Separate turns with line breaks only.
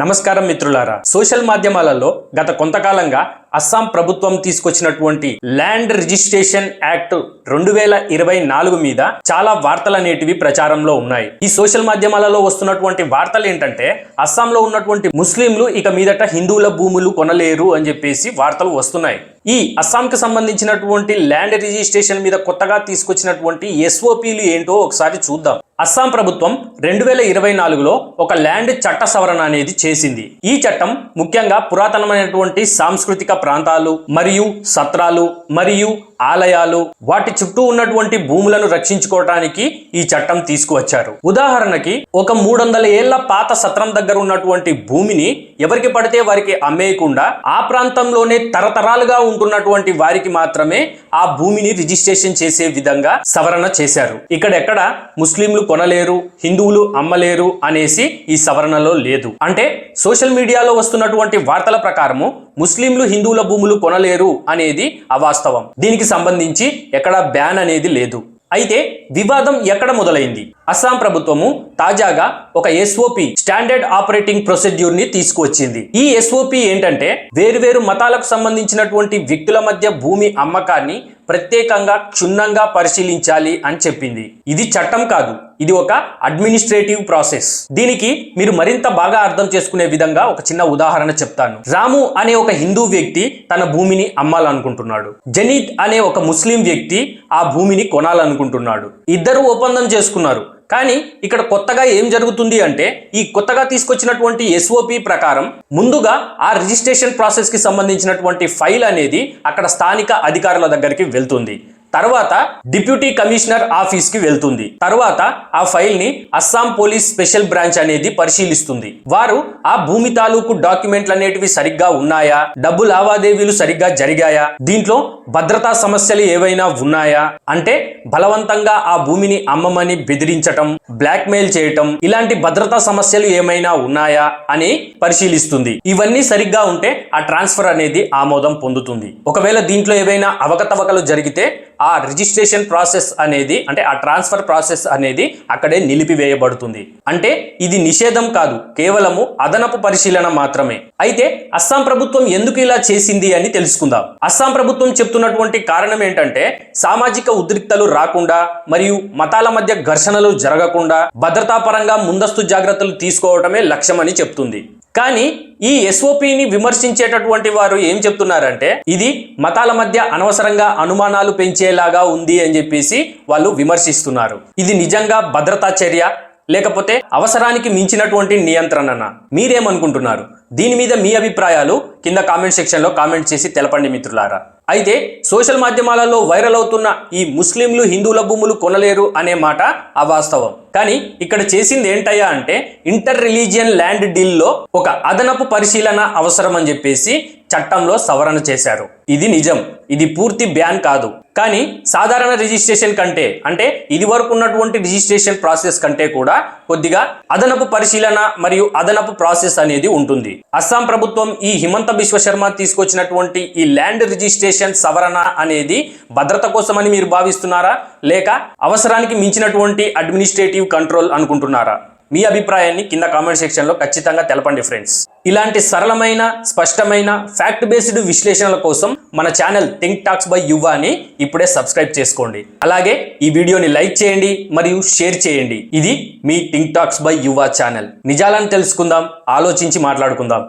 నమస్కారం మిత్రులారా. సోషల్ మాధ్యమాలలో గత కొంతకాలంగా అస్సాం ప్రభుత్వం తీసుకొచ్చినటువంటి ల్యాండ్ రిజిస్ట్రేషన్ యాక్ట్ రెండు వేల ఇరవై నాలుగు మీద చాలా వార్తలు అనేటివి ప్రచారంలో ఉన్నాయి. ఈ సోషల్ మాధ్యమాలలో వస్తున్నటువంటి వార్తలు ఏంటంటే అస్సాంలో ఉన్నటువంటి ముస్లింలు ఇక మీదట హిందువుల భూములు కొనలేరు అని చెప్పేసి వార్తలు వస్తున్నాయి. ఈ అస్సాంకి సంబంధించినటువంటి ల్యాండ్ రిజిస్ట్రేషన్ మీద కొత్తగా తీసుకొచ్చినటువంటి ఎస్ఓపిలు ఏంటో ఒకసారి చూద్దాం. అస్సాం ప్రభుత్వం రెండు వేల ఇరవై నాలుగులో ఒక ల్యాండ్ చట్ట సవరణ అనేది చేసింది. ఈ చట్టం ముఖ్యంగా పురాతనమైనటువంటి సాంస్కృతిక ప్రాంతాలు మరియు సత్రాలు మరియు ఆలయాలు వాటి చుట్టూ ఉన్నటువంటి భూములను రక్షించుకోవటానికి ఈ చట్టం తీసుకువచ్చారు. ఉదాహరణకి ఒక మూడు వందల ఏళ్ళ పాత సత్రం దగ్గర ఉన్నటువంటి భూమిని ఎవరికి పడితే వారికి అమ్మేయకుండా ఆ ప్రాంతంలోనే తరతరాలుగా ఉంటున్నటువంటి వారికి మాత్రమే ఆ భూమిని రిజిస్ట్రేషన్ చేసే విధంగా సవరణ చేశారు. ఇక్కడెక్కడ ముస్లింలు కొనలేరు హిందువులు అమ్మలేరు అనేసి ఈ సవరణలో లేదు. అంటే సోషల్ మీడియాలో వస్తున్నటువంటి వార్తల ప్రకారము ముస్లింలు హిందువుల భూములు కొనలేరు అనేది అవాస్తవం. దీనికి సంబంధించి ఎక్కడ బ్యాన్ అనేది లేదు. అయితే వివాదం ఎక్కడ మొదలైంది? అస్సాం ప్రభుత్వము తాజాగా ఒక ఎస్ఓపి స్టాండర్డ్ ఆపరేటింగ్ ప్రొసీడ్యూర్ని తీసుకువచ్చింది. ఈ ఎస్ఓపి ఏంటంటే వేరువేరు మతాలకు సంబంధించినటువంటి వ్యక్తుల మధ్య భూమి అమ్మకాన్ని ప్రత్యేకంగా క్షుణ్ణంగా పరిశీలించాలి అని చెప్పింది. ఇది చట్టం కాదు. ఇది ఒక అడ్మినిస్ట్రేటివ్ ప్రాసెస్. దీనికి మీరు మరింత బాగా అర్థం చేసుకునే విధంగా ఒక చిన్న ఉదాహరణ చెప్తాను. రాము అనే ఒక హిందూ వ్యక్తి తన భూమిని అమ్మాలనుకుంటున్నాడు. జనీత్ అనే ఒక ముస్లిం వ్యక్తి ఆ భూమిని కొనాలనుకుంటున్నాడు. ఇద్దరు ఒప్పందం చేసుకున్నారు. కానీ ఇక్కడ కొత్తగా ఏం జరుగుతుంది అంటే ఈ కొత్తగా తీసుకొచ్చినటువంటి ఎస్ఓపి ప్రకారం ముందుగా ఆ రిజిస్ట్రేషన్ ప్రాసెస్కి సంబంధించినటువంటి ఫైల్ అనేది అక్కడ స్థానిక అధికారుల దగ్గరికి వెళ్తుంది. తర్వాత డిప్యూటీ కమిషనర్ ఆఫీస్కి వెళ్తుంది. తర్వాత ఆ ఫైల్ని అస్సాం పోలీస్ స్పెషల్ బ్రాంచ్ అనేది పరిశీలిస్తుంది. వారు ఆ భూమి తాలూకు డాక్యుమెంట్లు అనేటివి సరిగ్గా ఉన్నాయా? డబ్బు లావాదేవీలు సరిగ్గా జరిగాయా? దీంట్లో భద్రతా సమస్యలు ఏవైనా ఉన్నాయా? అంటే బలవంతంగా ఆ భూమిని అమ్మమని బెదిరించటం బ్లాక్ మెయిల్ చేయటం ఇలాంటి భద్రతా సమస్యలు ఏమైనా ఉన్నాయా? అని పరిశీలిస్తుంది. ఇవన్నీ సరిగ్గా ఉంటే ఆ ట్రాన్స్ఫర్ అనేది ఆమోదం పొందుతుంది. ఒకవేళ దీంట్లో ఏవైనా అవకతవకలు జరిగితే ఆ రిజిస్ట్రేషన్ ప్రాసెస్ అనేది అంటే ఆ ట్రాన్స్ఫర్ ప్రాసెస్ అనేది అక్కడే నిలిపివేయబడుతుంది. అంటే ఇది నిషేధం కాదు కేవలము అదనపు పరిశీలన మాత్రమే. అయితే అస్సాం ప్రభుత్వం ఎందుకు ఇలా చేసింది అని తెలుసుకుందాం. అస్సాం ప్రభుత్వం చెప్తున్నటువంటి కారణం ఏంటంటే సామాజిక ఉద్రిక్తలు రాకుండా మరియు మతాల మధ్య ఘర్షణలు జరగకుండా భద్రతాపరంగా ముందస్తు జాగ్రత్తలు తీసుకోవడమే లక్ష్యమని చెప్తుంది. కానీ ఈ ఎస్ఓపిని విమర్శించేటటువంటి వారు ఏం చెప్తున్నారంటే ఇది మతాల మధ్య అనవసరంగా అనుమానాలు పెంచేలాగా ఉంది అని చెప్పేసి వాళ్ళు విమర్శిస్తున్నారు. ఇది నిజంగా భద్రతా చర్య లేకపోతే అవసరానికి మించినటువంటి నియంత్రణన? మీరేమనుకుంటున్నారు? దీని మీద మీ అభిప్రాయాలు కింద కామెంట్ సెక్షన్లో కామెంట్ చేసి తెలపండి మిత్రులారా. అయితే సోషల్ మాధ్యమాలలో వైరల్ అవుతున్న ఈ ముస్లింలు హిందువుల భూములు కొనలేరు అనే మాట అవాస్తవం. కానీ ఇక్కడ చేసింది ఏంటయ్యా అంటే ఇంటర్ రిలీజియన్ ల్యాండ్ డీల్లో ఒక అదనపు పరిశీలన అవసరం అని చెప్పేసి చట్టంలో సవరణ చేశారు. ఇది నిజం. ఇది పూర్తి బ్యాన్ కాదు. కానీ సాధారణ రిజిస్ట్రేషన్ కంటే అంటే ఇది వరకు ఉన్నటువంటి రిజిస్ట్రేషన్ ప్రాసెస్ కంటే కూడా కొద్దిగా అదనపు పరిశీలన మరియు అదనపు ప్రాసెస్ అనేది ఉంటుంది. అస్సాం ప్రభుత్వం ఈ హిమంత బిశ్వ శర్మ తీసుకొచ్చినటువంటి ఈ ల్యాండ్ రిజిస్ట్రేషన్ సవరణ అనేది భద్రత కోసమని మీరు భావిస్తున్నారా? లేక అవసరానికి మించినటువంటి అడ్మినిస్ట్రేటివ్ కంట్రోల్ అనుకుంటున్నారా? మీ అభిప్రాయాన్ని కింద కామెంట్ సెక్షన్లో ఖచ్చితంగా తెలపండి ఫ్రెండ్స్ ఇలాంటి సరళమైన స్పష్టమైన ఫ్యాక్ట్ బేస్డ్ విశ్లేషణల కోసం మన ఛానల్ థింక్ టాక్స్ బై యువాని ఇప్పుడే సబ్స్క్రైబ్ చేసుకోండి. అలాగే ఈ వీడియోని లైక్ చేయండి మరియు షేర్ చేయండి. ఇది మీ think talks by Yuva channel. నిజాలను తెలుసుకుందాం ఆలోచించి మాట్లాడుకుందాం.